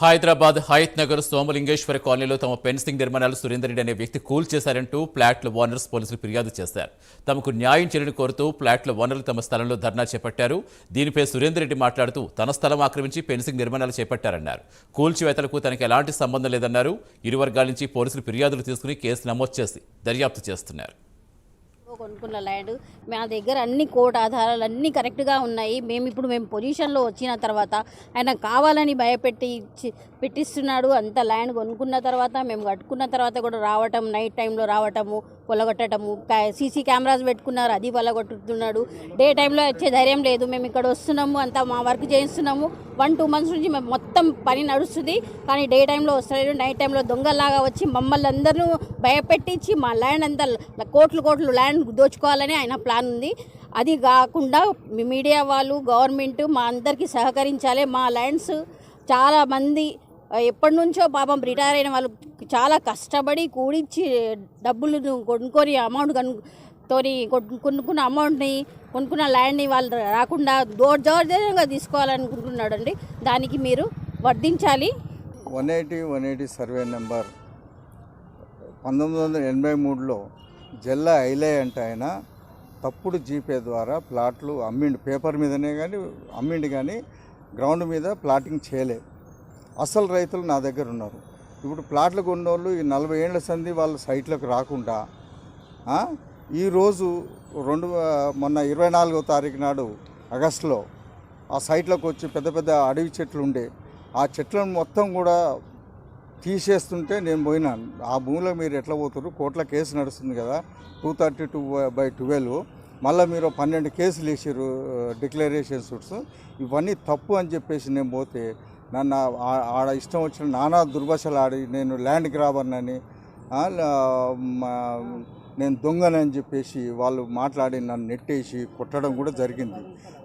హైదరాబాద్ హయత్ నగర్ సోమలింగేశ్వర కాలనీలో తమ పెన్సింగ్ నిర్మాణాలు సురేందర్ రెడ్డి అనే వ్యక్తి కూల్ చేశారంటూ ప్లాట్ల ఓనర్స్ పోలీసులు ఫిర్యాదు చేశారు. తమకు న్యాయం చేయని కోరుతూ ప్లాట్ల ఓనర్లు తమ స్థలంలో ధర్నా చేపట్టారు. దీనిపై సురేందర్ రెడ్డి మాట్లాడుతూ తన స్థలం ఆక్రమించి పెన్సింగ్ నిర్మాణాలు చేపట్టారన్నారు. కూల్చివేతలకు తనకు ఎలాంటి సంబంధం లేదన్నారు. ఇరు వర్గాల నుంచి పోలీసులు ఫిర్యాదులు తీసుకుని కేసు నమోదు చేసి దర్యాప్తు చేస్తున్నారు. కొనుక్కున్న ల్యాండ్. మా దగ్గర అన్ని కోర్టు ఆధారాలు అన్నీ కరెక్ట్గా ఉన్నాయి. మేము ఇప్పుడు మేము పొజిషన్లో వచ్చిన తర్వాత ఆయన కావాలని భయపెట్టి ఇచ్చి పెట్టిస్తున్నాడు. అంత ల్యాండ్ కొనుక్కున్న తర్వాత మేము కట్టుకున్న తర్వాత కూడా రావటం నైట్ టైంలో రావటము పొలగొట్టడము సీసీ కెమెరాస్ పెట్టుకున్నారు. అది పొలగొట్టుతున్నాడు డే టైంలో వచ్చే ధైర్యం లేదు. మేము ఇక్కడ వస్తున్నాము. అంతా మా వర్క్ చేయిస్తున్నాము. వన్ టూ మంత్స్ నుంచి మేము మొత్తం పని నడుస్తుంది. కానీ డే టైంలో వస్తలేదు. నైట్ టైంలో దొంగల్లాగా వచ్చి మమ్మల్ని అందరూ భయపెట్టించి మా ల్యాండ్ అంతా కోట్లు కోట్లు ల్యాండ్ దోచుకోవాలని ఆయన ప్లాన్ ఉంది. అది కాకుండా మీడియా వాళ్ళు గవర్నమెంట్ మా అందరికీ సహకరించాలి. మా ల్యాండ్స్ చాలామంది ఎప్పటి నుంచో పాపం రిటైర్ అయిన వాళ్ళు చాలా కష్టపడి కూడిచ్చి డబ్బులు కొనుక్కొని అమౌంట్ కను తోని కొనుక్కున్న అమౌంట్ని కొనుక్కున్న ల్యాండ్ని వాళ్ళు రాకుండా దోర్జోర్జంగా తీసుకోవాలనుకుంటున్నాడు అండి దానికి మీరు వర్ధించాలి one eighty one eighty survey number పంతొమ్మిది వందల ఎనభై మూడులో జల్లా ఐలే అంటే ఆయన తప్పుడు జీపే ద్వారా ప్లాట్లు అమ్మిండు పేపర్ మీదనే కానీ అమ్మిండు కానీ గ్రౌండ్ మీద ప్లాటింగ్ చేయలే. అసలు రైతులు నా దగ్గర ఉన్నారు. ఇప్పుడు ప్లాట్లు కొన్నోళ్ళు ఈ నలభై ఏళ్ళ సంది వాళ్ళ సైట్లకు రాకుండా ఈరోజు రెండు మొన్న ఇరవై నాలుగో తారీఖు నాడు ఆగస్టులో ఆ సైట్లోకి వచ్చి పెద్ద పెద్ద అడవి చెట్లు ఉండే. ఆ చెట్లను మొత్తం కూడా తీసేస్తుంటే నేను పోయినాను ఆ భూమిలో మీరు ఎట్లా పోతారు కోట్ల కేసు నడుస్తుంది కదా. Two thirty two by twelve. మళ్ళీ మీరు పన్నెండు కేసులు వేసారు డిక్లరేషన్ సూట్స్. ఇవన్నీ తప్పు అని చెప్పేసి నేను పోతే నన్ను ఆడ ఇష్టం వచ్చిన నానా దుర్భాషలు ఆడి నేను ల్యాండ్ గ్రాబర్నని ఆ, మా- నేను దొంగనని చెప్పేసి వాళ్ళు మాట్లాడి నన్ను నెట్టేసి కొట్టడం కూడా జరిగింది.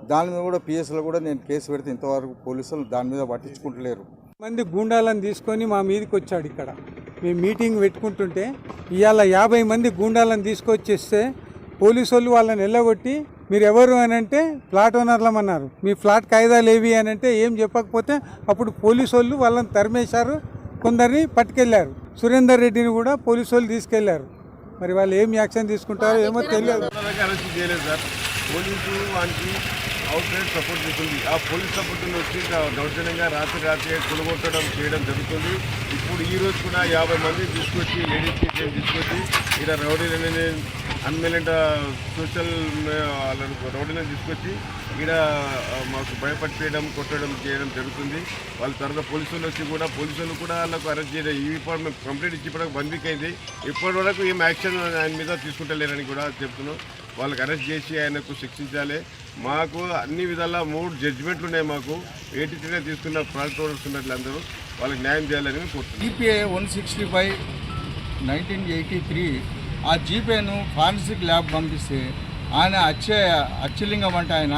దాని మీద కూడా పిఎస్లో కూడా నేను కేసు పెడితే ఇంతవరకు పోలీసులు దాని మీద పట్టించుకుంటలేరు. మంది గూండాలను తీసుకొని మా మీదకి వచ్చాడు ఇక్కడ. మేము మీటింగ్ పెట్టుకుంటుంటే ఇవాళ యాభై మంది గూండాలను తీసుకొచ్చేస్తే పోలీసు వాళ్ళు వాళ్ళని వెళ్ళగొట్టి మీరు ఎవరు అని అంటే ఫ్లాట్ ఓనర్లమన్నారు మీ ఫ్లాట్ కాయిదాలు ఏవి అని అంటే ఏం చెప్పకపోతే అప్పుడు పోలీసు వాళ్ళు వాళ్ళని తరిమేశారు. కొందరిని పట్టుకెళ్ళారు సురేందర్ రెడ్డిని కూడా పోలీసు వాళ్ళు తీసుకెళ్ళారు. మరి వాళ్ళు ఏం యాక్షన్ తీసుకుంటారో ఏమో తెలియదు. అవుట్లెట్ సపోర్ట్ చేస్తుంది. ఆ పోలీస్ సపోర్ట్ వచ్చి దౌర్జన్యంగా రాత్రి రాత్రి కొనుగొట్టడం చేయడం జరుగుతుంది. ఇప్పుడు ఈ రోజు కూడా యాభై మంది తీసుకొచ్చి లేడీస్ టీం తీసుకొచ్చి ఇలా రౌడీలని అన్మెలెంట్ సోషల్ రౌడీలను తీసుకొచ్చి ఇక్కడ మాకు భయపడిపోయడం కొట్టడం చేయడం జరుగుతుంది. వాళ్ళ తర్వాత పోలీసులు వచ్చి కూడా పోలీసులు కూడా వాళ్ళకు అరెస్ట్ చేయడం ఈ ఇప్పుడు మేము కంప్లైంట్ ఇచ్చి ఇప్పుడు వన్ వీక్ అయింది. ఇప్పటి వరకు ఏం యాక్షన్ ఆయన మీద తీసుకుంటలేరని కూడా చెప్తున్నాం. వాళ్ళకి అరెస్ట్ చేసి ఆయనకు శిక్షించాలి. మాకు అన్ని విధాలా మూడు జడ్జిమెంట్లు ఉన్నాయి మాకు. ఎయిటీ తీసుకున్న ప్రాజెక్ట్ ఓనర్స్ ఉన్నట్లు అందరూ వాళ్ళకి న్యాయం చేయాలని కోరుతున్నాం. GPay one sixty five nineteen eighty three ఆ జీపేను ఫారెన్సిక్ ల్యాబ్ పంపిస్తే ఆయన అచ్చే అచ్చలింగం అంటే ఆయన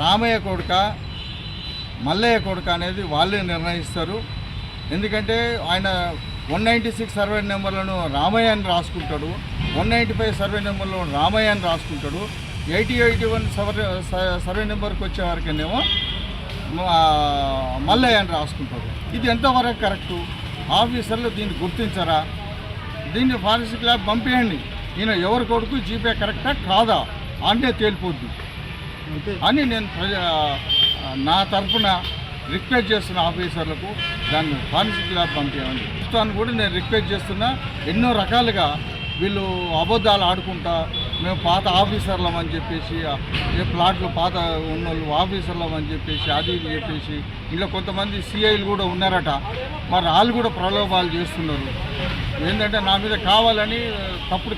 రామయ్య కొడుక మల్లయ్య కొడుక అనేది వాళ్ళే నిర్ణయిస్తారు. ఎందుకంటే ఆయన వన్ నైంటీ సిక్స్ సర్వే నెంబర్లను రామయ్య అని రాసుకుంటాడు. వన్ నైంటీ ఫైవ్ సర్వే నెంబర్లో రామయ్య అని రాసుకుంటాడు. Eighty eighty one survey survey నెంబర్కి వచ్చే వరకేనేమో మా మల్లయ్య అని రాసుకుంటారు ఇది ఎంతవరకు కరెక్టు? ఆఫీసర్లు దీన్ని గుర్తించరా? దీన్ని ఫారెన్సిక్ ల్యాబ్ పంపించండి ఈయన ఎవరి కొడుకు జీపే కరెక్టా కాదా? అంటే తేలిపోద్ది. అని నేను ప్రజ నా తరఫున రిక్వెస్ట్ చేస్తున్న ఆఫీసర్లకు దాన్ని ఫారెన్సిక్ ల్యాబ్ పంపించండి ప్రస్తుతాన్ని కూడా నేను రిక్వెస్ట్ చేస్తున్నా ఎన్నో రకాలుగా వీళ్ళు అబద్ధాలు ఆడుకుంటా మేము పాత ఆఫీసర్లం అని చెప్పేసి ఏ ప్లాట్లు పాత ఉన్నోళ్ళు ఆఫీసర్లం అని చెప్పేసి అది ఇది చెప్పేసి ఇలా కొంతమంది సిఐలు కూడా ఉన్నారట. మరి వాళ్ళు కూడా ప్రలోభాలు చేస్తున్నారు. ఏంటంటే నా మీద కావాలని తప్పుడు